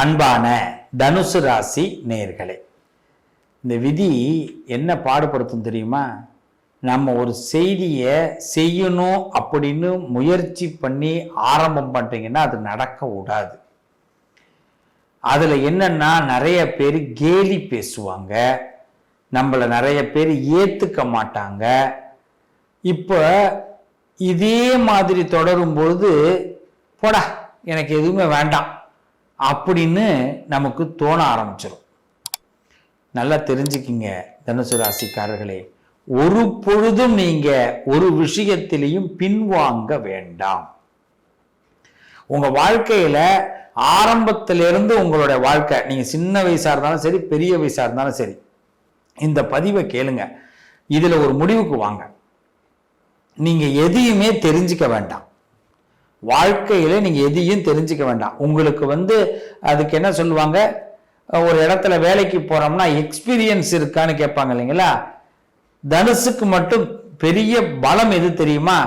அன்பான தனுசு ராசி நேர்களே இந்த விதி என்ன பாடுபடுத்தும் தெரியுமா? நம்ம ஒரு செய்தியை செய்யணும் அப்படின்னு முயற்சி பண்ணி ஆரம்பம் பண்ணிட்டீங்கன்னா அது நடக்க கூடாது. அதில் என்னன்னா நிறைய பேர் கேலி பேசுவாங்க. நம்மளை நிறைய பேர் ஏற்றுக்க மாட்டாங்க. இப்போ இதே மாதிரி தொடரும் பொழுது போடா எனக்கு எதுவுமே வேண்டாம். அப்படின்னு நமக்கு தோண ஆரம்பிச்சிடும் நல்லா தெரிஞ்சுக்கிங்க தனுசு ராசிக்காரர்களே. ஒரு பொழுதும் நீங்க ஒரு விஷயத்திலையும் பின்வாங்க வேண்டாம். உங்க வாழ்க்கையில ஆரம்பத்திலிருந்து உங்களுடைய வாழ்க்கை நீங்க சின்ன வயசா இருந்தாலும் சரி பெரிய வயசா இருந்தாலும் சரி இந்த பதிவை கேளுங்க. இதுல ஒரு முடிவுக்கு வாங்க. நீங்க எதையுமே தெரிஞ்சுக்க வேண்டாம். வாழ்க்கையில நீங்கள் எதையும் தெரிஞ்சுக்க வேண்டாம். உங்களுக்கு வந்து அதுக்கு என்ன சொல்லுவாங்க? ஒரு இடத்துல வேலைக்கு போகிறோம்னா எக்ஸ்பீரியன்ஸ் இருக்கான்னு கேட்பாங்க இல்லைங்களா? தனுசுக்கு மட்டும் பெரிய பலம் எது தெரியுமா?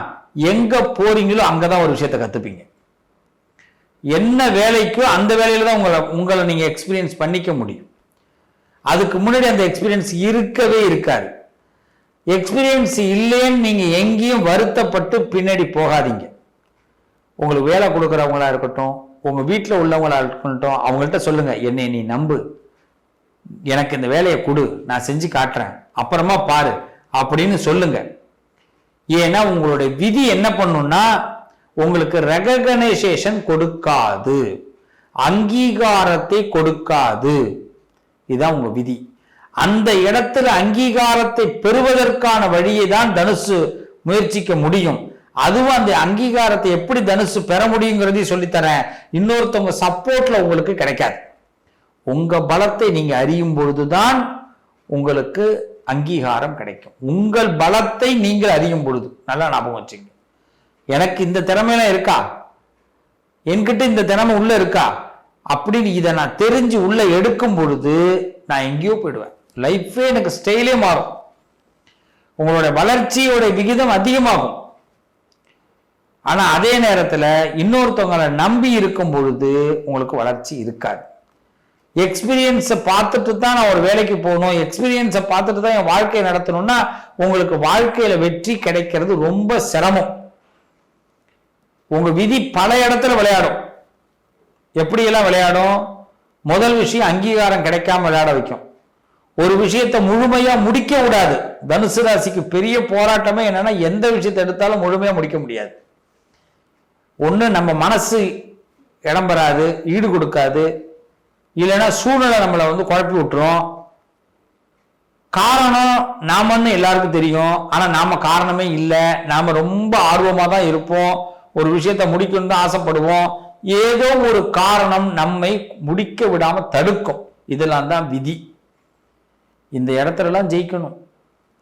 எங்கே போறீங்களோ அங்கதான் ஒரு விஷயத்தை கற்றுப்பீங்க என்ன வேலைக்கோ அந்த வேலையில் தான் உங்களை உங்களை நீங்கள் எக்ஸ்பீரியன்ஸ் பண்ணிக்க முடியும். அதுக்கு முன்னாடி அந்த எக்ஸ்பீரியன்ஸ் இருக்கவே இருக்காது. எக்ஸ்பீரியன்ஸ் இல்லைன்னு நீங்கள் எங்கேயும் வருத்தப்பட்டு பின்னாடி போகாதீங்க. உங்களுக்கு வேலை கொடுக்குறவங்களா இருக்கட்டும் உங்கள் வீட்டில் உள்ளவங்களா இருக்கட்டும் அவங்கள்ட்ட சொல்லுங்கள் என்னை நீ நம்பு. எனக்கு இந்த வேலையை கொடு. நான் செஞ்சு காட்டுறேன். அப்புறமா பாரு. அப்படின்னு சொல்லுங்க. ஏன்னா உங்களுடைய விதி என்ன பண்ணும்னா உங்களுக்கு ரெகனைசேஷன் கொடுக்காது. அங்கீகாரத்தை கொடுக்காது. இதுதான் உங்க விதி. அந்த இடத்துல அங்கீகாரத்தை பெறுவதற்கான வழியை தான் தனுசு முயற்சிக்க முடியும். அதுவும் அந்த அங்கீகாரத்தை எப்படி தனுசு பெற முடியுங்கிறதையும் சொல்லித்தரேன். இன்னொருத்தவங்க சப்போர்ட்ல உங்களுக்கு கிடைக்காது. உங்க பலத்தை நீங்க அறியும் பொழுதுதான் உங்களுக்கு அங்கீகாரம் கிடைக்கும். உங்கள் பலத்தை நீங்கள் அறியும் பொழுது. நல்லா ஞாபகம் வச்சுங்க. எனக்கு இந்த திறமையெல்லாம் இருக்கா? என்கிட்ட இந்த திறமை உள்ள இருக்கா? அப்படின்னு இதை நான் தெரிஞ்சு உள்ள எடுக்கும் பொழுது நான் எங்கேயோ போயிடுவேன். லைஃபே எனக்கு ஸ்டைலே மாறும். உங்களுடைய வளர்ச்சியோட விகிதம் அதிகமாகும். ஆனா அதே நேரத்துல இன்னொருத்தவங்களை நம்பி இருக்கும் பொழுது உங்களுக்கு வளர்ச்சி இருக்காது. எக்ஸ்பீரியன்ஸை பார்த்துட்டு தான் நான் ஒரு வேலைக்கு போகணும். எக்ஸ்பீரியன்ஸை பார்த்துட்டு தான் என் வாழ்க்கையை நடத்தணும்னா உங்களுக்கு வாழ்க்கையில வெற்றி கிடைக்கிறது ரொம்ப சிரமம். உங்க விதி பல இடத்துல விளையாடும். எப்படியெல்லாம் விளையாடும்? முதல் விஷயம் அங்கீகாரம் கிடைக்காம விளையாட வைக்கும். ஒரு விஷயத்தை முழுமையா முடிக்க விடாது. தனுசு ராசிக்கு பெரிய போராட்டமே என்னன்னா எந்த விஷயத்தை எடுத்தாலும் முழுமையா முடிக்க முடியாது. ஒன்று நம்ம மனசு இடம் பெறாது ஈடு கொடுக்காது. இல்லைன்னா சூழ்நிலை நம்மளை வந்து குழப்பி விட்டுரும். காரணம் நாமன்னு எல்லாருக்கும் தெரியும். ஆனால் நாம காரணமே இல்லை. நாம ரொம்ப ஆர்வமாக தான் இருப்போம். ஒரு விஷயத்தை முடிக்கணும்னு தான் ஆசைப்படுவோம். ஏதோ ஒரு காரணம் நம்மை முடிக்க விடாம தடுக்கும். இதெல்லாம் தான் விதி. இந்த இடத்துலலாம் ஜெயிக்கணும்.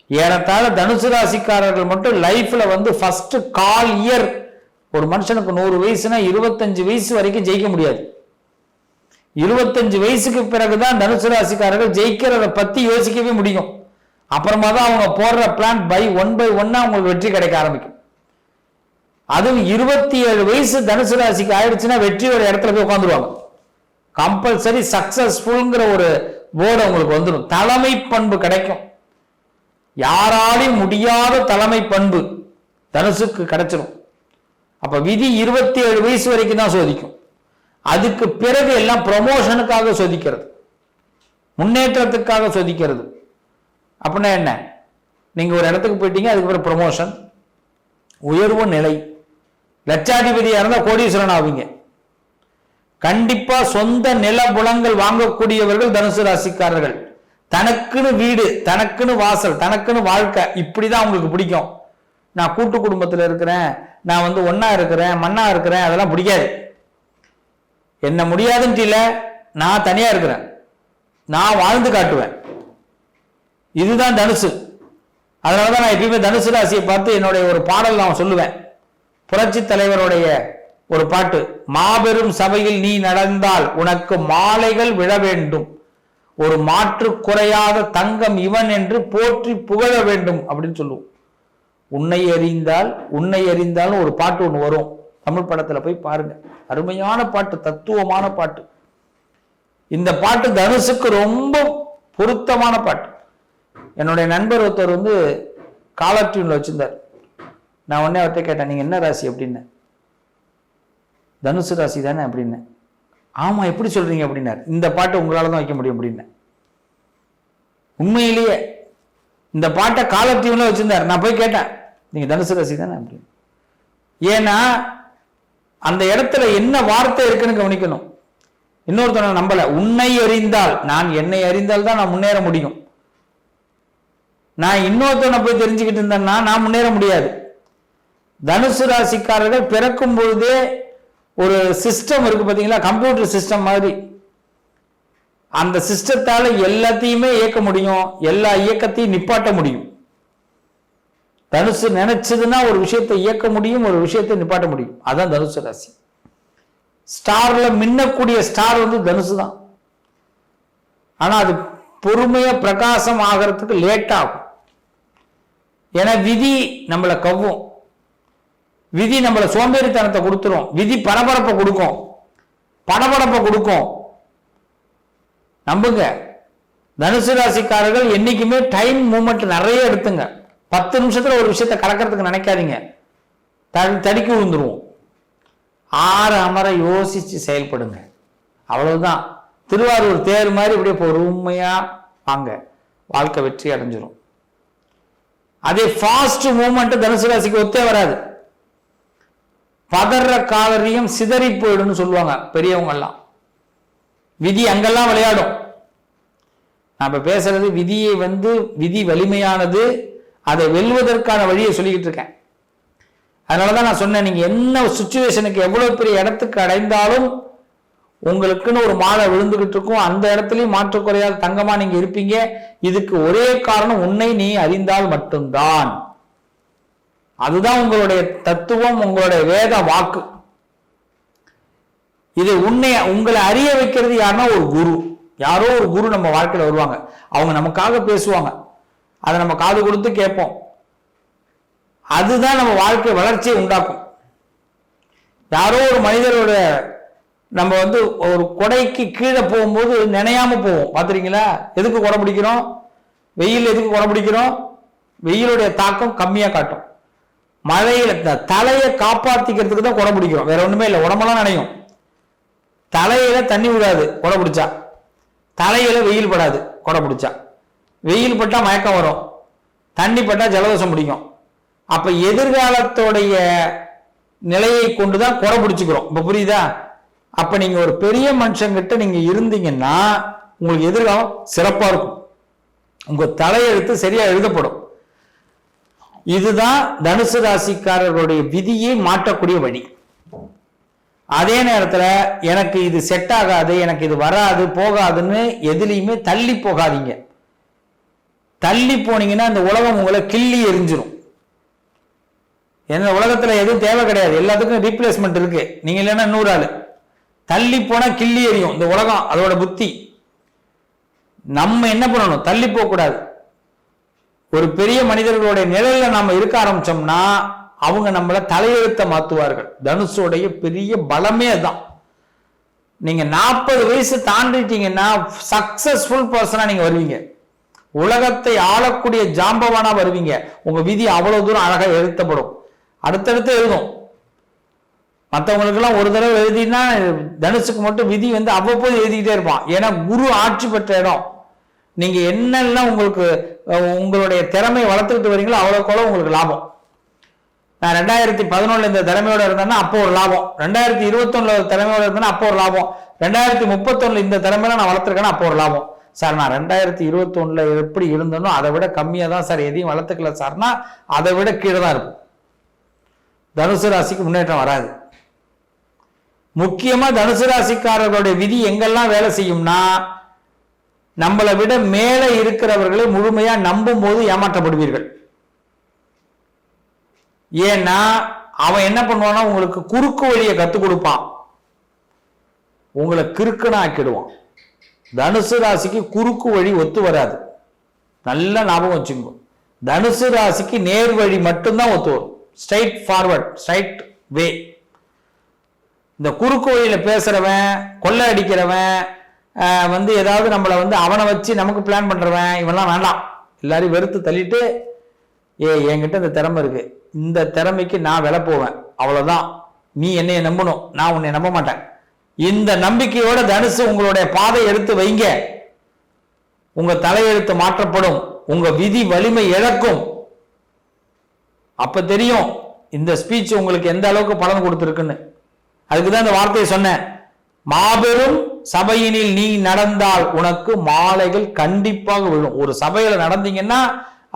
ஏறத்தாழ தனுசு ராசிக்காரர்கள் மட்டும் லைஃப்ல வந்து ஃபர்ஸ்ட் கால் இயர் ஒரு மனுஷனுக்கு நூறு வயசுனா இருபத்தஞ்சு வயசு வரைக்கும் ஜெயிக்க முடியாது. இருபத்தஞ்சு வயசுக்கு பிறகுதான் தனுசு ராசிக்காரர்கள் ஜெயிக்கிறத பத்தி யோசிக்கவே முடியும். அப்புறமா தான் அவங்க போடுற பிளான் பை ஒன் பை ஒன்னா அவங்களுக்கு வெற்றி கிடைக்க ஆரம்பிக்கும். அதுவும் இருபத்தி ஏழு வயசு தனுசு ராசிக்கு ஆயிடுச்சுன்னா வெற்றி ஒரு இடத்துல போய் உட்காந்துருவாங்க. கம்பல்சரி சக்சஸ்ஃபுல்ங்கிற ஒரு போர்டு அவங்களுக்கு வந்துடும். தலைமை பண்பு கிடைக்கும். யாராலையும் முடியாத தலைமை பண்பு தனுசுக்கு கிடைச்சிடும் அப்ப விதி இருபத்தி ஏழு வயசு வரைக்கும் தான் சோதிக்கும். அதுக்கு பிறகு எல்லாம் ப்ரொமோஷனுக்காக சோதிக்கிறது. முன்னேற்றத்துக்காக சோதிக்கிறது. அப்படின்னா என்ன? நீங்க ஒரு இடத்துக்கு போயிட்டீங்க அதுக்கப்புறம் ப்ரொமோஷன் உயர்வு நிலை. லட்சாதிபதியா இருந்தால் கோடீஸ்வரன் ஆவீங்க. கண்டிப்பா சொந்த நில புலங்கள் வாங்கக்கூடியவர்கள் தனுசு ராசிக்காரர்கள். தனக்குன்னு வீடு தனக்குன்னு வாசல் தனக்குன்னு வாழ்க்கை இப்படிதான் அவங்களுக்கு பிடிக்கும். நான் கூட்டு குடும்பத்தில் இருக்கிறேன் நான் வந்து ஒன்றா இருக்கிறேன் மண்ணா இருக்கிறேன் அதெல்லாம் பிடிக்காது என்ன முடியாதுன்ட்டு இல்லை நான் தனியாக இருக்கிறேன். நான் வாழ்ந்து காட்டுவேன். இதுதான் தனுசு. அதனாலதான் நான் எப்பயுமே தனுசு ராசியை பார்த்து என்னுடைய ஒரு பாடல் நான் சொல்லுவேன். புரட்சி தலைவருடைய ஒரு பாட்டு மாபெரும் சபையில் நீ நடந்தால் உனக்கு மாலைகள் விழ வேண்டும். ஒரு மாற்று குறையாத தங்கம் இவன் என்று போற்றி புகழ வேண்டும் அப்படின்னு சொல்லுவோம். உன்னை அறிந்தால் உன்னை அறிந்தாலும் ஒரு பாட்டு ஒன்று வரும். தமிழ் படத்தில் போய் பாருங்க. அருமையான பாட்டு தத்துவமான பாட்டு. இந்த பாட்டு தனுஷுக்கு ரொம்ப பொருத்தமான பாட்டு. என்னுடைய நண்பர் ஒருத்தர் வந்து காலர் டியூனில் வச்சிருந்தார். நான் உடனே அவர்கிட்ட கேட்டேன் நீங்க என்ன ராசி? அப்படின்னு. தனுசு ராசி தானே? அப்படின்னு. ஆமா எப்படி சொல்றீங்க? அப்படின்னார். இந்த பாட்டு உங்களால தான் வைக்க முடியும் அப்படின்னு. உண்மையிலேயே இந்த பாட்டை காலர் டியூனில் வச்சிருந்தார். நான் போய் கேட்டேன் நீங்கள் தனுசு ராசி தானே அப்படின்னு ஏன்னா அந்த இடத்துல என்ன வார்த்தை இருக்குன்னு கவனிக்கணும். இன்னொருத்தனை நம்பலை. உன்னை அறிந்தால் நான் என்னை அறிந்தால் தான் நான் முன்னேற முடியும். நான் இன்னொருத்தனை போய் தெரிஞ்சுக்கிட்டு இருந்தேன்னா நான் முன்னேற முடியாது. தனுசு ராசிக்காரர்கள் பிறக்கும் பொழுதே ஒரு சிஸ்டம் இருக்கு பார்த்தீங்களா கம்ப்யூட்டர் சிஸ்டம் மாதிரி. அந்த சிஸ்டத்தால் எல்லாத்தையுமே இயக்க முடியும். எல்லா இயக்கத்தையும் நிப்பாட்ட முடியும். தனுசு நினைச்சதுன்னா ஒரு விஷயத்தை இயக்க முடியும் ஒரு விஷயத்தை நிப்பாட்ட முடியும். அதான் தனுசு ராசி. ஸ்டார்ல மின்னக்கூடிய ஸ்டார் வந்து தனுசு தான். ஆனா அது பொறுமையா பிரகாசம் ஆகிறதுக்கு லேட் ஆகும். ஏன்னா விதி நம்மளை கவ்வும். விதி நம்மளை சோம்பேறித்தனத்தை கொடுத்துரும். விதி பரபரப்பை கொடுக்கும். படபடப்பை கொடுக்கும். நம்புங்க. தனுசு ராசிக்காரர்கள் என்னைக்குமே டைம் மூமெண்ட் நிறைய எடுத்துங்க. பத்து நிமிஷத்தில் ஒரு விஷயத்த கலக்கிறதுக்கு நினைக்காதீங்க. தடி- தடிக்கி விழுந்துருவோம். ஆறு அமர யோசித்து செயல்படுங்க. அவ்வளவுதான். திருவாரூர் தேர் மாதிரி இப்படியே பொறுமையாக வாங்க. வாழ்க்கை வெற்றி அடைஞ்சிடும் அதே ஃபாஸ்ட் மூமெண்ட் தனுசு ராசிக்கு ஒத்தே வராது. பதற காலரியம் சிதறி போயிடும்னு சொல்லுவாங்க பெரியவங்கெல்லாம். விதி அங்கெல்லாம் விளையாடும். நான் இப்ப பேசுறது விதியை வந்து விதி வலிமையானது அதை வெல்வதற்கான வழியை சொல்லிக்கிட்டு இருக்கேன். அதனாலதான் நான் சொன்னேன் நீங்கள் என்ன சுச்சுவேஷனுக்கு எவ்வளோ பெரிய இடத்துக்கு அடைந்தாலும் உங்களுக்குன்னு ஒரு மாலை விழுந்துகிட்டு இருக்கும். அந்த இடத்துலையும் மாற்றக்குறையாத தங்கமாக தங்கமா நீங்க இருப்பீங்க. இதுக்கு ஒரே காரணம் உன்னை நீ அறிந்தால் மட்டும்தான். அதுதான் உங்களுடைய தத்துவம் உங்களுடைய வேத வாக்கு. இது உன்னை உங்களை அறிய வைக்கிறது யாருன்னா ஒரு குரு. யாரோ ஒரு குரு நம்ம வாழ்க்கையில வருவாங்க. அவங்க நமக்காக பேசுவாங்க. அதை நம்ம காது கொடுத்து கேட்போம். அதுதான் நம்ம வாழ்க்கை வளர்ச்சியை உண்டாக்கும். யாரோ ஒரு மனிதரோட நம்ம வந்து ஒரு கொடைக்கு கீழே போகும்போது நினையாம போவோம். பார்த்துறீங்களா எதுக்கு குடை பிடிக்கிறோம்? வெயில் எதுக்கு குடை பிடிக்கிறோம்? வெயிலுடைய தாக்கம் கம்மியாக காட்டும். மழையில த- தலையை காப்பாற்றிக்கிறதுக்கு தான் குடை பிடிக்கிறோம். வேற ஒன்றுமே இல்லை. உடம்பெல்லாம் நனையும். தலையில தண்ணி விடாது. குடை பிடிச்சா. தலையில வெயில் படாது. குடை பிடிச்சா. வெயில் பட்டா மயக்கம் வரும். தண்ணி பட்டா ஜலதோஷம் பிடிக்கும். அப்ப எதிர்காலத்தோடைய நிலையை கொண்டுதான் குறை பிடிச்சுக்கிறோம். இப்ப புரியுதா? அப்ப நீங்க ஒரு பெரிய மனுஷங்கிட்ட நீங்க இருந்தீங்கன்னா உங்களுக்கு எதிர்காலம் சிறப்பா இருக்கும். உங்க தலையெழுத்து சரியா எழுதப்படும். இதுதான் தனுசு ராசிக்காரர்களுடைய விதியை மாற்றக்கூடிய வழி. அதே நேரத்தில் எனக்கு இது செட் ஆகாது எனக்கு இது வராது போகாதுன்னு எதுலேயுமே தள்ளி போகாதீங்க. தள்ளி போனீங்கன்னா இந்த உலகம் உங்களை கிள்ளி எரிஞ்சிடும் என்ன உலகத்தில் எதுவும் தேவை கிடையாது. எல்லாத்துக்கும் ரீப்ளேஸ்மெண்ட் இருக்கு. நீங்க இல்லைன்னா நூறு ஆள். தள்ளி போனா கிள்ளி எரியும் இந்த உலகம் அதோட புத்தி. நம்ம என்ன பண்ணணும்? தள்ளி போகக்கூடாது ஒரு பெரிய மனிதர்களுடைய நிழலில் நம்ம இருக்க ஆரம்பிச்சோம்னா அவங்க நம்மளை தலையெழுத்த மாத்துவார்கள். தனுஷோடைய பெரிய பலமே அதுதான் நீங்க நாற்பது வயசு தாண்டிட்டீங்கன்னா சக்சஸ்ஃபுல் பர்சனா நீங்க வருவீங்க. உலகத்தை ஆளக்கூடிய ஜாம்பவானா வருவீங்க. உங்க விதி அவ்வளவு தூரம் அழகா எழுத்தப்படும். அடுத்தடுத்து எழுதும். மற்றவங்களுக்கெல்லாம் ஒரு தடவை எழுதினா தனுஷுக்கு மட்டும் விதி வந்து அவ்வப்போது எழுதிக்கிட்டே இருப்பான். ஏன்னா குரு ஆட்சி பெற்ற இடம். நீங்க என்னெல்லாம் உங்களுக்கு உங்களுடைய திறமையை வளர்த்துக்கிட்டு வரீங்களோ அவ்வளோக்குள்ள உங்களுக்கு லாபம். நான் ரெண்டாயிரத்தி பதினொன்னுல இந்த திறமையோட இருந்தேன்னா அப்போ ஒரு லாபம். ரெண்டாயிரத்தி இருபத்தொன்னுல ஒரு திறமையோட இருந்தேன்னா அப்போ ஒரு லாபம். ரெண்டாயிரத்தி முப்பத்தொன்னுல இந்த திறமையில நான் வளர்த்துருக்கேன்னா அப்போ ஒரு லாபம். சார் நான் ரெண்டாயிரத்தி இருபத்தொன்னில் எப்படி இருந்தேனோ அதை விட கம்மியாக தான் சார் எதையும் வளர்த்துக்கல சார்னா அதை விட கீழே தான் இருக்கும் தனுசு ராசிக்கு முன்னேற்றம் வராது. முக்கியமா தனுசு ராசிக்காரர்களுடைய விதி எங்கெல்லாம் வேலை செய்யும்னா நம்மளை விட மேலே இருக்கிறவர்களை முழுமையா நம்பும் போது ஏமாற்றப்படுவீர்கள். ஏன்னா அவன் என்ன பண்ணுவான்னா உங்களுக்கு குறுக்கு வழியை கற்றுக் கொடுப்பான். உங்களை கிறுக்குன்னு ஆக்கிடுவான் தனுசு ராசிக்கு குறுக்கு வழி ஒத்து வராது. நல்ல ஞாபகம் வச்சுக்கோ தனுசு ராசிக்கு நேர் வழி மட்டும்தான் ஒத்து வரும். ஸ்ட்ரைட் ஃபார்வர்ட் ஸ்ட்ரைட் வே இந்த குறுக்கு வழியில் பேசுகிறவன் கொள்ளை அடிக்கிறவன் வந்து ஏதாவது நம்மளை வந்து அவனை வச்சு நமக்கு பிளான் பண்ணுறவன் இவன்லாம் வேண்டாம். எல்லாரையும் வெறுத்து தள்ளிட்டு ஏ என்கிட்ட இந்த திறமை இருக்கு. இந்த திறமைக்கு நான் விலை போவேன் அவ்வளோதான் நீ என்னைய நம்பணும். நான் உன்னை நம்ப மாட்டேன். இந்த நம்பிக்கையோட தனுசு உங்களுடைய பாதை எடுத்து வைங்க. உங்க தலையெழுத்து மாற்றப்படும். உங்க விதி வலிமை இழக்கும். அப்ப தெரியும் இந்த ஸ்பீச் உங்களுக்கு எந்த அளவுக்கு பலன் கொடுத்துருக்குன்னு. அதுக்கு தான் இந்த வார்த்தையை சொன்னேன். மாபெரும் சபையினில் நீ நடந்தால் உனக்கு மாலைகள் கண்டிப்பாக விழும். ஒரு சபையில நடந்தீங்கன்னா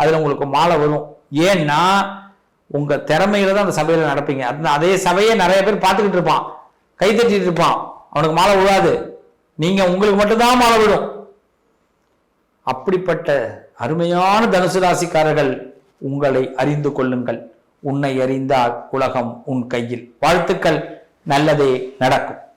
அதுல உங்களுக்கு மாலை வரும் ஏன்னா உங்க திறமையில தான் அந்த சபையில நடப்பீங்க. அதே சபையை நிறைய பேர் பார்த்துக்கிட்டு இருப்பான். கைத்தட்டிட்டு இருப்பான். அவனுக்கு மாலை விழாது. நீங்க உங்களுக்கு மட்டும்தான் மாலை விடும். அப்படிப்பட்ட அருமையான தனுசு ராசிக்காரர்கள் உங்களை அறிந்து கொள்ளுங்கள். உன்னை அறிந்தால் உலகம் உன் கையில். வாழ்த்துக்கள். நல்லதே நடக்கும்.